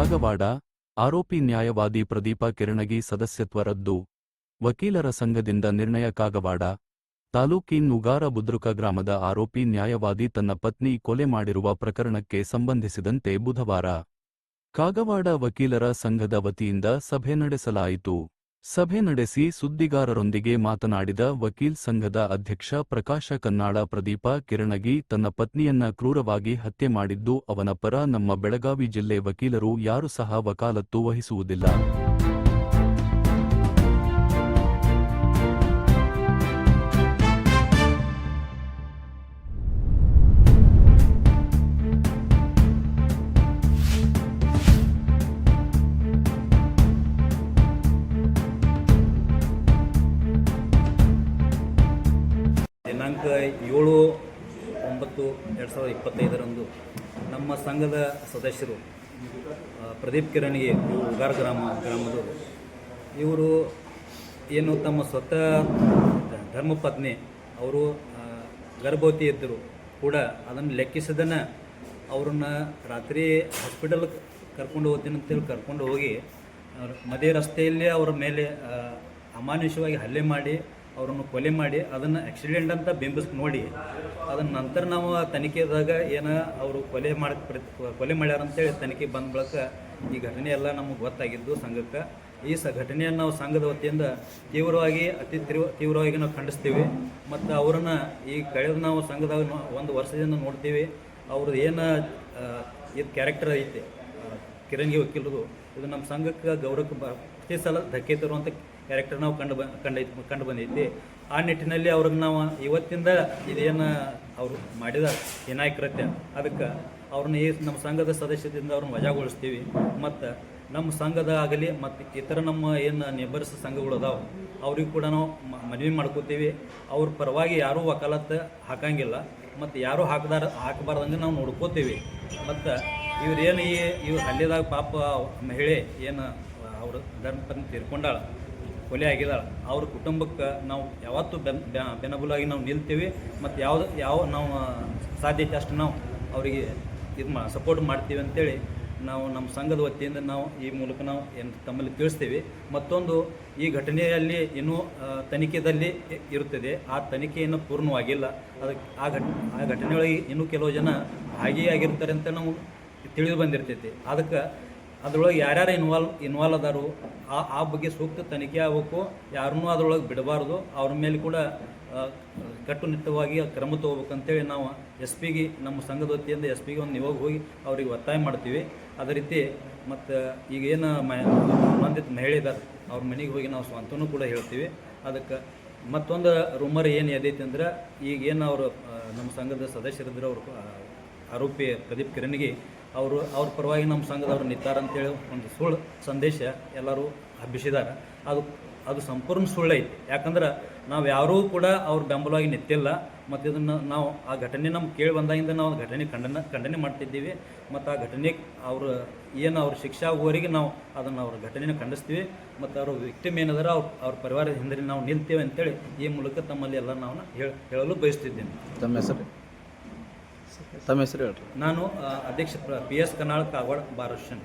ಕಾಗವಾಡ ಆರೋಪಿ ನ್ಯಾಯವಾದಿ ಪ್ರದೀಪ ಕಿರಣಗಿ ಸದಸ್ಯತ್ವ ರದ್ದು. ವಕೀಲರ ಸಂಘದಿಂದ ನಿರ್ಣಯ ಕಾಗವಾಡ. ತಾಲೂಕಿನ್ ನುಗಾರ ಬುದ್ರುಕ ಗ್ರಾಮದ ಆರೋಪಿ ನ್ಯಾಯವಾದಿ ತನ್ನ ಪತ್ನಿ ಕೊಲೆ ಮಾಡಿರುವ ಪ್ರಕರಣಕ್ಕೆ ಸಂಬಂಧಿಸಿದಂತೆ ಬುಧವಾರ ಕಾಗವಾಡ ವಕೀಲರ ಸಂಘದ ವತಿಯಿಂದ ಸಭೆ ನಡೆಸಲಾಯಿತು. ಸಭೆ ನಡೆಸಿ ಸುದ್ದಿಗಾರರೊಂದಿಗೆ ಮಾತನಾಡಿದ ವಕೀಲ್ ಸಂಘದ ಅಧ್ಯಕ್ಷ ಪ್ರಕಾಶ ಕನ್ನಾಳ, ಪ್ರದೀಪ ಕಿರಣಗಿ ತನ್ನ ಪತ್ನಿಯನ್ನ ಕ್ರೂರವಾಗಿ ಹತ್ಯೆ ಮಾಡಿದ್ದು ಅವನ ಪರ ನಮ್ಮ ಬೆಳಗಾವಿ ಜಿಲ್ಲೆ ವಕೀಲರು ಯಾರು ಸಹ ವಕಾಲತ್ತು ವಹಿಸುವುದಿಲ್ಲ. ಏಳು ಒಂಬತ್ತು ಎರಡು ಸಾವಿರದ ಇಪ್ಪತ್ತೈದರಂದು ನಮ್ಮ ಸಂಘದ ಸದಸ್ಯರು ಪ್ರದೀಪ್ ಕಿರಣಿಗೆ ಇವರು ಉಗಾರ್ ಗ್ರಾಮ, ಗ್ರಾಮದವರು. ಇವರು ಏನು ತಮ್ಮ ಸ್ವತಃ ಧರ್ಮಪತ್ನಿ, ಅವರು ಗರ್ಭವತಿ ಇದ್ದರು ಕೂಡ ಅದನ್ನು ಲೆಕ್ಕಿಸದನ್ನು ಅವ್ರನ್ನ ರಾತ್ರಿ ಹಾಸ್ಪಿಟಲ್ ಕರ್ಕೊಂಡು ಹೋಗ್ತೀನಿ ಅಂತೇಳಿ ಕರ್ಕೊಂಡು ಹೋಗಿ ಮದೇ ರಸ್ತೆಯಲ್ಲಿ ಅವರ ಮೇಲೆ ಅಮಾನುಷವಾಗಿ ಹಲ್ಲೆ ಮಾಡಿ ಅವರನ್ನು ಕೊಲೆ ಮಾಡಿ ಅದನ್ನು ಆಕ್ಸಿಡೆಂಟ್ ಅಂತ ಬಿಂಬಿಸ್ಕ ನೋಡಿ ಅದನ್ನ ನಂತರ ನಾವು ತನಿಖೆದಾಗ ಏನ ಅವರು ಕೊಲೆ ಮಾಡಿ ಕೊಲೆ ಮಾಡ್ಯಾರ ಅಂತೇಳಿ ತನಿಖೆ ಬಂದ ಬಳಿಕ ಈ ಘಟನೆ ಎಲ್ಲ ನಮಗೆ ಗೊತ್ತಾಗಿದ್ದು ಸಂಘಕ್ಕೆ. ಈ ಸ ಘಟನೆಯನ್ನು ನಾವು ಸಂಘದ ವತಿಯಿಂದ ತೀವ್ರವಾಗಿ ಅತಿ ತೀವ್ರ ತೀವ್ರವಾಗಿ ನಾವು ಖಂಡಿಸ್ತೀವಿ. ಮತ್ತು ಅವರನ್ನು ಈ ಕಳೆದ ನಾವು ಸಂಘದಾಗ ಒಂದು ವರ್ಷದಿಂದ ನೋಡ್ತೀವಿ. ಅವ್ರದ್ದು ಏನು ಇದು ಕ್ಯಾರೆಕ್ಟರ್ ಐತೆ ಕಿರಂಗಿ ವಕೀಲರು ಇದು ನಮ್ಮ ಸಂಘಕ್ಕೆ ಗೌರವಕ್ಕೆ ಬ, ಪ್ರತಿ ಸಲ ಧಕ್ಕೆ ತರುವಂಥ ಕ್ಯಾರೆಕ್ಟರ್ ನಾವು ಕಂಡು ಬ ಕಂಡೈತಿ ಕಂಡು ಬಂದೈತಿ. ಆ ನಿಟ್ಟಿನಲ್ಲಿ ಅವ್ರಿಗೆ ನಾವು ಇವತ್ತಿಂದ ಇದೇನು ಅವರು ಮಾಡಿದ ಹೀನಾಯ ಕೃತ್ಯ, ಅದಕ್ಕೆ ಅವ್ರನ್ನ ಈ ನಮ್ಮ ಸಂಘದ ಸದಸ್ಯದಿಂದ ಅವ್ರನ್ನ ವಜಾಗೊಳಿಸ್ತೀವಿ. ಮತ್ತು ನಮ್ಮ ಸಂಘದ ಆಗಲಿ ಮತ್ತು ಇತರ ನಮ್ಮ ಏನು ನೇಬರ್ಸ್ ಸಂಘಗಳು ಅದಾವೆ, ಅವ್ರಿಗೆ ಕೂಡ ನಾವು ಮನವಿ ಮಾಡ್ಕೋತೀವಿ. ಅವ್ರ ಪರವಾಗಿ ಯಾರೂ ವಕಾಲತ್ತು ಹಾಕಂಗಿಲ್ಲ. ಮತ್ತು ಯಾರೂ ಹಾಕದಾರ, ಹಾಕಬಾರ್ದಂಗೆ ನಾವು ನೋಡ್ಕೋತೀವಿ. ಮತ್ತು ಇವ್ರೇನು ಈ ಇವ್ರು ಹಲ್ಲೆದಾಗ ಪಾಪ ಮಹಿಳೆ ಏನು, ಅವ್ರ ಧರ್ಮಪತ್ನಿ ತೀರ್ಕೊಂಡಾಳ, ಕೊಲೆ ಆಗಿದಾಳ, ಅವ್ರ ಕುಟುಂಬಕ್ಕೆ ನಾವು ಯಾವತ್ತೂ ಬೆನ್ ಬೆನಬುಲಾಗಿ ನಾವು ನಿಲ್ತೀವಿ, ಮತ್ತು ಯಾವ್ದು, ಯಾವ ನಾವು ಸಾಧ್ಯತೆ ಅಷ್ಟು ನಾವು ಅವರಿಗೆ ಇದು ಮಾ ಸಪೋರ್ಟ್ ಮಾಡ್ತೀವಿ ಅಂತೇಳಿ ನಾವು ನಮ್ಮ ಸಂಘದ ವತಿಯಿಂದ ನಾವು ಈ ಮೂಲಕ ನಾವು ಏನು ತಮ್ಮಲ್ಲಿ ತಿಳಿಸ್ತೀವಿ. ಮತ್ತೊಂದು, ಈ ಘಟನೆಯಲ್ಲಿ ಇನ್ನೂ ತನಿಖೆಯಲ್ಲಿ ಇರುತ್ತದೆ. ಆ ತನಿಖೆಯನ್ನು ಪೂರ್ಣವಾಗಿಲ್ಲ. ಅದಕ್ಕೆ ಆ ಘಟ, ಆ ಘಟನೆಯೊಳಗೆ ಇನ್ನೂ ಕೆಲವು ಜನ ಭಾಗಿಯಾಗಿರ್ತಾರೆ ಅಂತ ನಾವು ತಿಳಿದು ಬಂದಿರ್ತೈತಿ. ಅದಕ್ಕೆ ಅದ್ರೊಳಗೆ ಯಾರ್ಯಾರು ಇನ್ವಾಲ್ವ್ ಇನ್ವಾಲ್ವ್ ಅದಾರು ಆ ಆ ಬಗ್ಗೆ ಸೂಕ್ತ ತನಿಖೆ ಆಗಬೇಕು. ಯಾರನ್ನೂ ಅದ್ರೊಳಗೆ ಬಿಡಬಾರ್ದು. ಅವ್ರ ಮೇಲೆ ಕೂಡ ಕಟ್ಟುನಿಟ್ಟವಾಗಿ ಕ್ರಮ ತಗೋಬೇಕಂತೇಳಿ ನಾವು ಎಸ್ ಪಿಗೆ ನಮ್ಮ ಸಂಘದ ವತಿಯಿಂದ ಎಸ್ ಪಿಗೆ ಒಂದು ನಿವಾಗ ಹೋಗಿ ಅವ್ರಿಗೆ ಒತ್ತಾಯ ಮಾಡ್ತೀವಿ. ಅದೇ ರೀತಿ ಮತ್ತು ಈಗ ಏನು ಮ, ಸಂಬಂಧಿತ ಮಹಿಳೆ ಇದ್ದಾರೆ ಅವ್ರ ಮನೆಗೆ ಹೋಗಿ ನಾವು ಸ್ವಂತನೂ ಕೂಡ ಹೇಳ್ತೀವಿ. ಅದಕ್ಕೆ ಮತ್ತೊಂದು ರೂಮರ್ ಏನು ಎದೈತಿ ಅಂದ್ರೆ ಈಗ ಏನು ಅವರು ನಮ್ಮ ಸಂಘದ ಸದಸ್ಯರಿದ್ರು ಅವರು ಆರೋಪಿ ಪ್ರದೀಪ್ ಕಿರಣಿಗೆ ಅವರು, ಅವ್ರ ಪರವಾಗಿ ನಮ್ಮ ಸಂಘದವ್ರು ನಿಂತಾರ ಅಂತೇಳಿ ಒಂದು ಸುಳ್ಳು ಸಂದೇಶ ಎಲ್ಲರೂ ಹಬ್ಬಿಸಿದ್ದಾರೆ ಅದು ಅದು ಸಂಪೂರ್ಣ ಸುಳ್ಳು ಐತಿ. ಯಾಕಂದ್ರೆ ನಾವು ಯಾರೂ ಕೂಡ ಅವ್ರ ಬೆಂಬಲವಾಗಿ ನಿಂತಿಲ್ಲ. ಮತ್ತು ಇದನ್ನು ನಾವು, ಆ ಘಟನೆ ನಮ್ಗೆ ಕೇಳಿ ಬಂದಾಗಿಂದ ನಾವು ಘಟನೆ ಖಂಡನ, ಖಂಡನೆ ಮಾಡ್ತಿದ್ದೀವಿ. ಮತ್ತು ಆ ಘಟನೆ ಅವರು, ಏನು ಅವ್ರ ಶಿಕ್ಷೆ ಆಗುವವರಿಗೆ ನಾವು ಅದನ್ನು ಅವ್ರ ಘಟನೆನ ಖಂಡಿಸ್ತೀವಿ. ಮತ್ತು ಅವ್ರ ವಿಕ್ಟಿಮ್ ಏನಾದರೂ ಅವ್ರ ಅವ್ರ ಪರಿವಾರದ ಹಿಂದೆ ನಾವು ನಿಲ್ತೇವೆ ಅಂತೇಳಿ ಈ ಮೂಲಕ ತಮ್ಮಲ್ಲಿ ಎಲ್ಲ ನಾವು ಹೇಳ, ಹೇಳಲು ಬಯಸ್ತಿದ್ದೇನೆ. ತಮ್ಮ ಹೆಸರು? ತಮ್ಮ ಹೆಸರು ಹೇಳ್ರಿ. ನಾನು ಅಧ್ಯಕ್ಷ P S Kannal Kagwad bar association